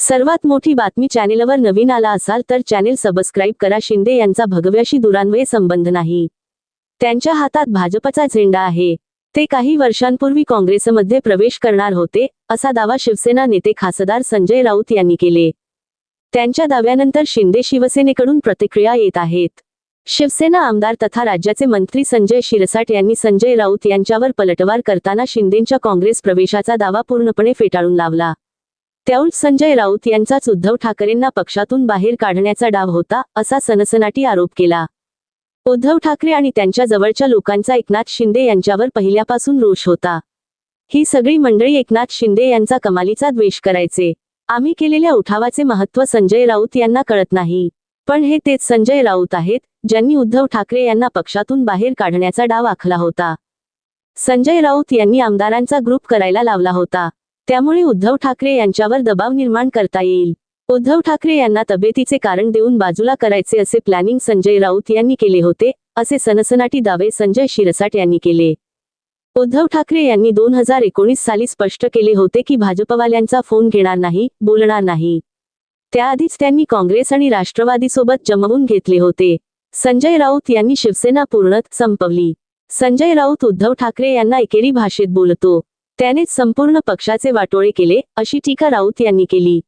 सर्वात मोठी बातमी चॅनेलवर नवीन आला असाल तर चॅनेल सबस्क्राईब करा. शिंदे यांचा भगव्याशी दुरान्वय संबंध नाही. त्यांच्या हातात भाजपचा झेंडा आहे. ते काही वर्षांपूर्वी काँग्रेसमध्ये प्रवेश करणार होते असा दावा शिवसेना नेते खासदार संजय राऊत यांनी केले. त्यांच्या दाव्यानंतर शिंदे शिवसेनेकडून प्रतिक्रिया येत आहेत. शिवसेना आमदार तथा राज्याचे मंत्री संजय शिरसाट यांनी संजय राऊत यांच्यावर पलटवार करताना शिंदेंच्या काँग्रेस प्रवेशाचा दावा पूर्णपणे फेटाळून लावला. त्याउलट संजय राऊत यांचाच उद्धव ठाकरेंना पक्षातून बाहेर काढण्याचा डाव होता असा सनसनाटी आरोप केला. उद्धव ठाकरे आणि त्यांच्या जवळच्या लोकांचा एकनाथ शिंदे यांच्यावर पहिल्यापासून रोष होता. ही सगळी मंडळी एकनाथ शिंदे यांचा कमालीचा द्वेष करायचे. आम्ही केलेल्या उठावाचे महत्त्व संजय राऊत यांना कळत नाही. पण हे तेच संजय राऊत आहेत ज्यांनी उद्धव ठाकरे यांना पक्षातून बाहेर काढण्याचा डाव आखला होता. संजय राऊत यांनी आमदारांचा ग्रुप करायला लावला होता. त्यामुळे उद्धव ठाकरे यांच्यावर दबाव निर्माण करता येईल. उद्धव ठाकरे यांना तब्येतीचे कारण देऊन बाजूला करायचे असे प्लॅनिंग संजय राऊत यांनी केले होते असे सनसनाटी दावे संजय शिरसाट यांनी केले. उद्धव ठाकरे यांनी दोन हजार एकोणीस साली स्पष्ट केले होते की भाजपवाल्यांचा फोन घेणार नाही बोलणार नाही. त्याआधीच त्यांनी काँग्रेस आणि राष्ट्रवादीसोबत जमवून घेतले होते. संजय राऊत यांनी शिवसेना पूर्णत संपवली. संजय राऊत उद्धव ठाकरे यांना एकेरी भाषेत बोलतो. त्यानेच संपूर्ण पक्षाचे वाटोळे केले अशी टीका राऊत यांनी केली.